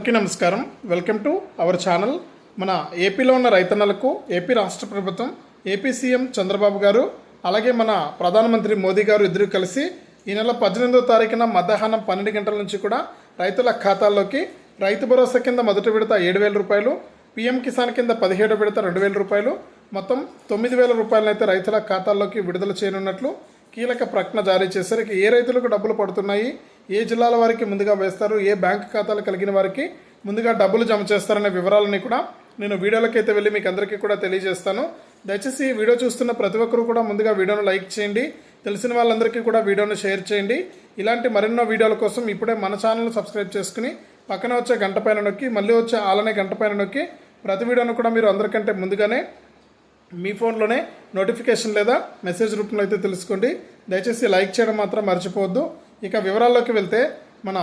అందరికీ నమస్కారం. Welcome to our channel. మన ఏపీలో ఉన్న రైతన్నలకు ఏపీ రాష్ట్ర ప్రభుత్వం ఏపీ సీఎం చంద్రబాబు గారు అలాగే మన ప్రధానమంత్రి మోదీ గారు ఇద్దరు కలిసి ఈ నెల పద్దెనిమిదో తారీఖున మధ్యాహ్నం పన్నెండు గంటల నుంచి కూడా రైతుల ఖాతాల్లోకి రైతు భరోసా కింద మొదటి విడత ఏడు వేల రూపాయలు పీఎం కిసాన్ కింద పదిహేడు విడత రెండు వేల రూపాయలు మొత్తం తొమ్మిది వేల రూపాయలను అయితే రైతుల ఖాతాల్లోకి విడుదల చేయనున్నట్లు కీలక ప్రకటన జారీ చేశారు ఏ రైతులకు డబ్బులు పడుతున్నాయి ఏ జిల్లాల వారికి ముందుగా వేస్తారు ఏ బ్యాంక్ ఖాతాలు కలిగిన వారికి ముందుగా డబ్బులు జమ చేస్తారనే వివరాలని కూడా నేను వీడియోలకైతే వెళ్ళి మీకు అందరికీ కూడా తెలియజేస్తాను. దయచేసి ఈ వీడియో చూస్తున్న ప్రతి ఒక్కరు కూడా ముందుగా వీడియోను లైక్ చేయండి తెలిసిన వాళ్ళందరికీ కూడా వీడియోను షేర్ చేయండి. ఇలాంటి మరెన్నో వీడియోల కోసం ఇప్పుడే మన ఛానల్ సబ్స్క్రైబ్ చేసుకుని పక్కన వచ్చే గంట పైన నొక్కి మళ్ళీ వచ్చే ఆలనే గంట పైన నొక్కి ప్రతి వీడియోను కూడా మీరు అందరికంటే ముందుగానే మీ ఫోన్లోనే నోటిఫికేషన్ లేదా మెసేజ్ రూపంలో అయితే తెలుసుకోండి. దయచేసి లైక్ చేయడం మాత్రం మర్చిపోవద్దు. ఇక వివరాల్లోకి వెళ్తే మన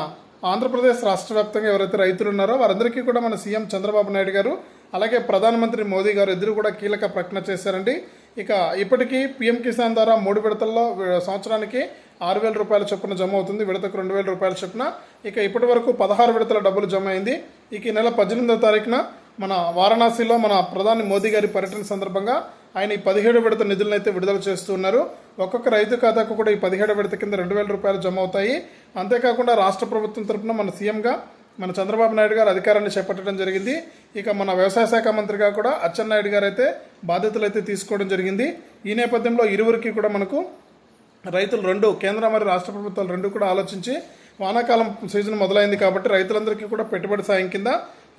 ఆంధ్రప్రదేశ్ రాష్ట్ర వ్యాప్తంగా ఎవరైతే రైతులు ఉన్నారో వారందరికీ కూడా మన సీఎం చంద్రబాబు నాయుడు గారు అలాగే ప్రధానమంత్రి మోదీ గారు ఇద్దరు కూడా కీలక ప్రకటన చేశారండి. ఇక ఇప్పటికీ పీఎం కిసాన్ ద్వారా మూడు విడతల్లో సంవత్సరానికి ఆరు వేల రూపాయల చొప్పున జమ అవుతుంది విడతకు రెండు వేల రూపాయల చొప్పున. ఇక ఇప్పటి వరకు పదహారు విడతల డబ్బులు జమ అయింది. ఇక ఈ నెల పద్దెనిమిదో తారీఖున మన వారణాసిలో మన ప్రధాని మోదీ గారి పర్యటన సందర్భంగా ఆయన ఈ పదిహేడు విడత నిధులను అయితే విడుదల చేస్తూ ఉన్నారు. ఒక్కొక్క రైతు ఖాతాకు కూడా ఈ పదిహేడు విడత కింద రెండు వేల రూపాయలు జమ అవుతాయి. అంతేకాకుండా రాష్ట్ర ప్రభుత్వం తరపున మన సీఎంగా మన చంద్రబాబు నాయుడు గారు అధికారాన్ని చేపట్టడం జరిగింది. ఇక మన వ్యవసాయ శాఖ మంత్రిగా కూడా అచ్చెన్నాయుడు గారు అయితే బాధ్యతలు అయితే తీసుకోవడం జరిగింది. ఈ నేపథ్యంలో ఇరువురికి కూడా మనకు రైతులు రెండు కేంద్ర మరియు రాష్ట్ర ప్రభుత్వాలు రెండు కూడా ఆలోచించి వానాకాలం సీజన్ మొదలైంది కాబట్టి రైతులందరికీ కూడా పెట్టుబడి సాయం కింద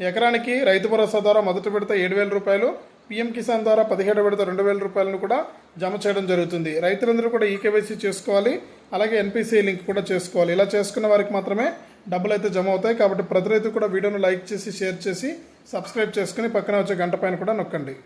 ఎకరానికి రైతు భరోసా ద్వారా మొదటి విడత ఏడు వేల రూపాయలు పీఎం కిసాన్ ద్వారా పదిహేడు విడత రెండు వేల రూపాయలను కూడా జమ చేయడం జరుగుతుంది. రైతులందరూ కూడా ఈకేవైసీ చేసుకోవాలి అలాగే ఎన్పిసిఐ లింక్ కూడా చేసుకోవాలి. ఇలా చేసుకున్న వారికి మాత్రమే డబ్బులు అయితే జమ అవుతాయి. కాబట్టి ప్రతి రైతు కూడా వీడియోను లైక్ చేసి షేర్ చేసి సబ్స్క్రైబ్ చేసుకుని పక్కన వచ్చే గంట పైన కూడా నొక్కండి.